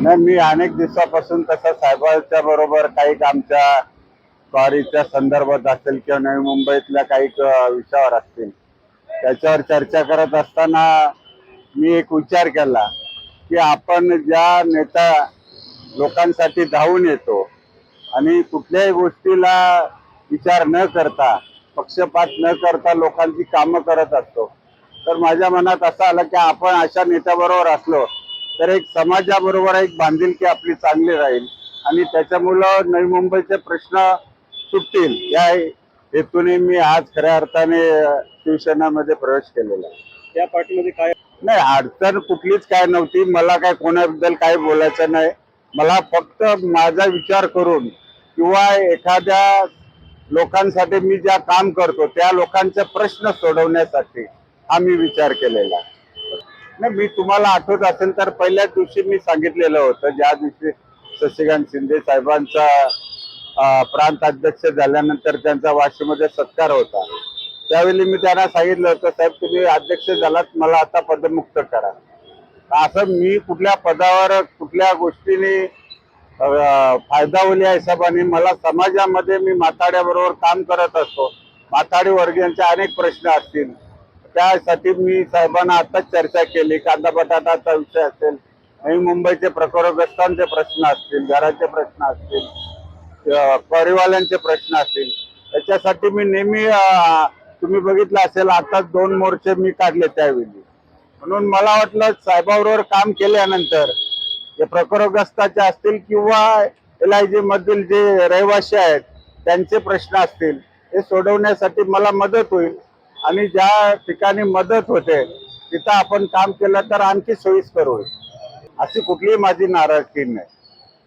नाही मी अनेक दिवसापासून तसं साहेबांच्या बरोबर काही आमच्या स्वारीच्या संदर्भात असेल किंवा नवी मुंबईतल्या काही विषयावर असतील. त्याच्यावर चर्चा करत असताना मी एक विचार केला की आपण ज्या नेता लोकांसाठी धावून येतो आणि कुठल्याही गोष्टीला विचार न करता पक्षपात न करता लोकांची कामं करत असतो तर माझ्या मनात असं आलं की आपण अशा नेत्याबरोबर असलो तर एक समाजाबरोबर एक बांधिलकी आपली चांगली राहील आणि त्याच्यामुळं नवी मुंबईचे प्रश्न सुटतील या हेतूने मी आज खऱ्या अर्थाने शिवसेनामध्ये प्रवेश केलेला आहे. त्या पार्टीमध्ये काय नाही अडचण कुठलीच काय नव्हती. मला काय कोणाबद्दल काही बोलायचं नाही. मला फक्त माझा विचार करून किंवा एखाद्या लोकांसाठी मी ज्या काम करतो त्या लोकांचे प्रश्न सोडवण्यासाठी हा मी विचार केलेला आहे. नाही मी तुम्हाला आठवत असेल तर पहिल्याच दिवशी मी सांगितलेलं होतं ज्या दिवशी शशिकांत शिंदे साहेबांचा प्रांत अध्यक्ष झाल्यानंतर त्यांचा वाशीमध्ये सत्कार होता. त्यावेळी मी त्यांना सांगितलं होतं साहेब तुम्ही अध्यक्ष झालात मला आता पदमुक्त करा. असं मी कुठल्या पदावर कुठल्या गोष्टीने फायदा होईल या हिशोबाने मला समाजामध्ये मी माथाड्याबरोबर काम करत असतो. माथाडी वर्गीयांचे अनेक प्रश्न असतील. त्यासाठी मी साहेबांना आताच चर्चा केली. कांदा बटाटाचा विषय असेल आणि मुंबईचे प्रकरग्रस्तांचे प्रश्न असतील घराचे प्रश्न असतील परिवाल्यांचे प्रश्न असतील. त्याच्यासाठी मी नेहमी तुम्ही बघितलं असेल आताच दोन मोर्चे मी काढले त्यावेळी. म्हणून मला वाटलं साहेबाबरोबर काम केल्यानंतर जे प्रकरग्रस्ताचे असतील किंवा एल आय जी मधील जे रहिवासी आहेत त्यांचे प्रश्न असतील हे सोडवण्यासाठी मला मदत होईल. आणि ज्या ठिकाणी मदत होते तिथं आपण काम केलं तर आणखी सोयीस्कर होईल. अशी कुठलीही माझी नाराजगी नाही.